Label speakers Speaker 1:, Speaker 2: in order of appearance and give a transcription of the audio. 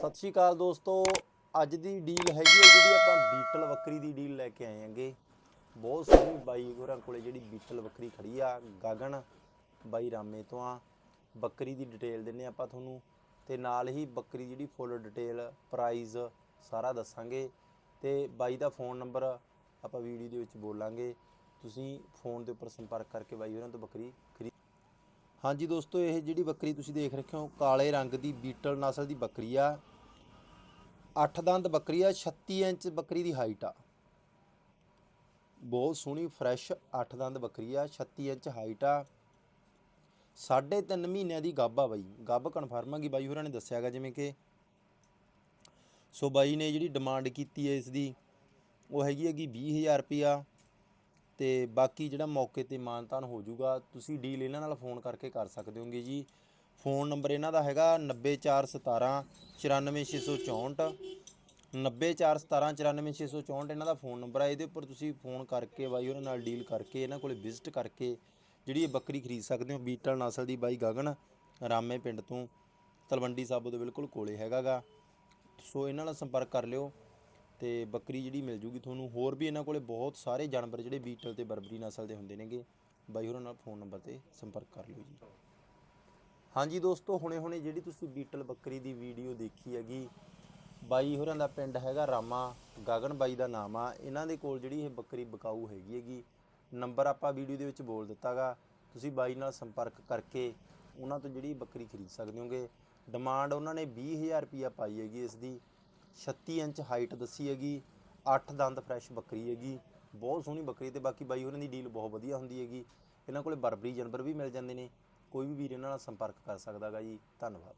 Speaker 1: ਸਤਿ ਸ਼੍ਰੀ ਅਕਾਲ ਦੋਸਤੋ। ਅੱਜ ਦੀ ਡੀਲ ਹੈਗੀ ਹੈ ਜਿਹੜੀ ਆਪਾਂ ਬੀਟਲ ਬੱਕਰੀ ਦੀ ਡੀਲ ਲੈ ਕੇ ਆਏ ਹਾਂਗੇ। ਬਹੁਤ ਸੋਹਣੀ ਬਾਈ ਹੋਰਾਂ ਕੋਲੇ ਜਿਹੜੀ ਬੀਟਲ ਬੱਕਰੀ ਖੜੀ ਆ, ਗਗਨ, ਬਾਈ ਰਾਮੇ ਤੋਂ ਆ। ਬੱਕਰੀ ਦੀ ਡਿਟੇਲ ਦਿੰਨੇ ਆਪਾਂ ਤੁਹਾਨੂੰ ਤੇ ਨਾਲ ਹੀ ਬੱਕਰੀ ਦੀ ਜਿਹੜੀ ਫੁੱਲ ਡਿਟੇਲ ਪ੍ਰਾਈਸ ਸਾਰਾ ਦੱਸਾਂਗੇ। ਤੇ ਬਾਈ ਦਾ ਫੋਨ ਨੰਬਰ ਆਪਾਂ ਵੀਡੀਓ ਦੇ ਵਿੱਚ ਬੋਲਾਂਗੇ। ਤੁਸੀਂ ਫੋਨ ਦੇ ਉੱਪਰ ਸੰਪਰਕ ਕਰਕੇ ਬਾਈ ਹੋਰਾਂ ਤੋਂ ਬੱਕਰੀ ਖਰੀਦ ਹਾਂਜੀ ਦੋਸਤੋ, ਇਹ ਜਿਹੜੀ ਬੱਕਰੀ ਤੁਸੀਂ ਦੇਖ ਰਹੇ ਹੋ, ਕਾਲੇ ਰੰਗ ਦੀ ਬੀਟਲ ਨਸਲ ਦੀ ਬੱਕਰੀ ਆ। 8 ਦੰਦ ਬੱਕਰੀ ਆ 36 ਇੰਚ ਬੱਕਰੀ ਦੀ ਹਾਈਟ ਆ। ਬਹੁਤ ਸੋਹਣੀ, ਫਰੈਸ਼ 8 ਦੰਦ ਬੱਕਰੀ ਆ 36 ਇੰਚ ਹਾਈਟ ਆ। ਸਾਢੇ ਤਿੰਨ ਮਹੀਨਿਆਂ ਦੀ ਗੱਭ ਆ ਬਾਈ। ਗੱਭ ਕਨਫਰਮ ਆ ਗਈ ਬਾਈ ਹੋਰਾਂ ਨੇ ਦੱਸਿਆਗਾ ਜਿਵੇਂ ਕਿ ਸੋ ਬਾਈ ਨੇ ਜਿਹੜੀ ਡਿਮਾਂਡ ਕੀਤੀ ਹੈ ਇਸ ਦੀ, ਉਹ ਹੈਗੀ ਹੈਗੀ 20000 ਰੁਪਿਆ ਤੇ ਬਾਕੀ ਜਿਹੜਾ ਮੌਕੇ ਤੇ ਮਾਨਤਾਨ ਹੋ ਜਾਊਗਾ ਤੁਸੀਂ ਡੀਲ ਇਹਨਾਂ ਨਾਲ ਫੋਨ ਕਰਕੇ ਕਰ ਸਕਦੇ ਹੋਗੇ ਜੀ। ਫੋਨ ਨੰਬਰ ਇਹਨਾਂ ਦਾ ਹੈਗਾ 90417 94664 90417 94664 ਇਹਨਾਂ ਦਾ ਫੋਨ ਨੰਬਰ ਆ, ਇਹਦੇ ਉੱਪਰ ਤੁਸੀਂ ਫੋਨ ਕਰਕੇ ਬਾਈ ਉਹਨਾਂ ਨਾਲ ਡੀਲ ਕਰਕੇ ਇਹਨਾਂ ਕੋਲੇ ਵਿਜ਼ਿਟ ਕਰਕੇ ਜਿਹੜੀ ਇਹ ਬੱਕਰੀ ਖਰੀਦ ਸਕਦੇ ਹੋ, ਬੀਟਲ ਨਸਲ ਦੀ ਬਾਈ ਗਗਨ, ਰਾਮੇ ਪਿੰਡ ਤੋਂ, ਤਲਵੰਡੀ ਸਾਬੋ ਦੇ ਬਿਲਕੁਲ ਕੋਲੇ ਹੈਗਾਗਾ। ਸੋ ਇਹਨਾਂ ਨਾਲ ਸੰਪਰਕ ਕਰ ਲਿਓ। ਤੇ ਬੱਕਰੀ ਜਿਹੜੀ ਮਿਲ ਜੂਗੀ ਤੁਹਾਨੂੰ, ਹੋਰ ਵੀ ਇਹਨਾਂ ਕੋਲੇ ਬਹੁਤ ਸਾਰੇ ਜਾਨਵਰ ਜਿਹੜੇ ਬੀਟਲ ਤੇ ਬਰਬਰੀ ਨਸਲ ਦੇ ਹੁੰਦੇ ਨੇਗੇ। ਬਾਈ ਹੋਰਾਂ ਨਾਲ ਫੋਨ ਨੰਬਰ ਤੇ ਸੰਪਰਕ ਕਰ ਲਿਓ ਜੀ। ਹਾਂਜੀ ਦੋਸਤੋ ਹੁਣੇ ਹੁਣੇ ਜਿਹੜੀ ਤੁਸੀਂ ਬੀਟਲ ਬੱਕਰੀ ਦੀ ਵੀਡੀਓ ਦੇਖੀ ਹੈਗੀ, ਬਾਈ ਹੋਰਾਂ ਦਾ ਪਿੰਡ ਹੈਗਾ ਰਾਮਾ, ਗਗਨ ਬਾਈ ਦਾ ਨਾਮ ਆ। ਇਹਨਾਂ ਦੇ ਕੋਲ ਜਿਹੜੀ ਇਹ ਬੱਕਰੀ ਬਕਾਊ ਹੈਗੀ ਹੈਗੀ, ਨੰਬਰ ਆਪਾਂ ਵੀਡੀਓ ਦੇ ਵਿੱਚ ਬੋਲ ਦਿੱਤਾਗਾ। ਤੁਸੀਂ ਬਾਈ ਨਾਲ ਸੰਪਰਕ ਕਰਕੇ ਉਹਨਾਂ ਤੋਂ ਜਿਹੜੀ ਬੱਕਰੀ ਖਰੀਦ ਸਕਦੇ ਹੋਗੇ। ਡਿਮਾਂਡ ਉਹਨਾਂ ਨੇ 20000 ਰੁਪਿਆ ਪਾਈ ਹੈਗੀ ਇਸ ਦੀ। 36 ਇੰਚ ਹਾਈਟ ਦੱਸੀ ਹੈਗੀ 8 ਦੰਦ ਫਰੈਸ਼ ਬੱਕਰੀ ਹੈਗੀ, ਬਹੁਤ ਸੋਹਣੀ ਬੱਕਰੀ ਤੇ ਬਾਕੀ ਬਾਈ ਉਹਨਾਂ ਦੀ ਡੀਲ ਬਹੁਤ ਵਧੀਆ ਹੁੰਦੀ ਹੈਗੀ। ਇਹਨਾਂ ਕੋਲੇ ਬਰਬਰੀ ਜਾਨਵਰ ਵੀ ਮਿਲ ਜਾਂਦੇ ਨੇ, ਕੋਈ ਵੀ ਵੀਰ ਇਹਨਾਂ ਨਾਲ ਸੰਪਰਕ ਕਰ ਸਕਦਾਗਾ ਜੀ, ਧੰਨਵਾਦ।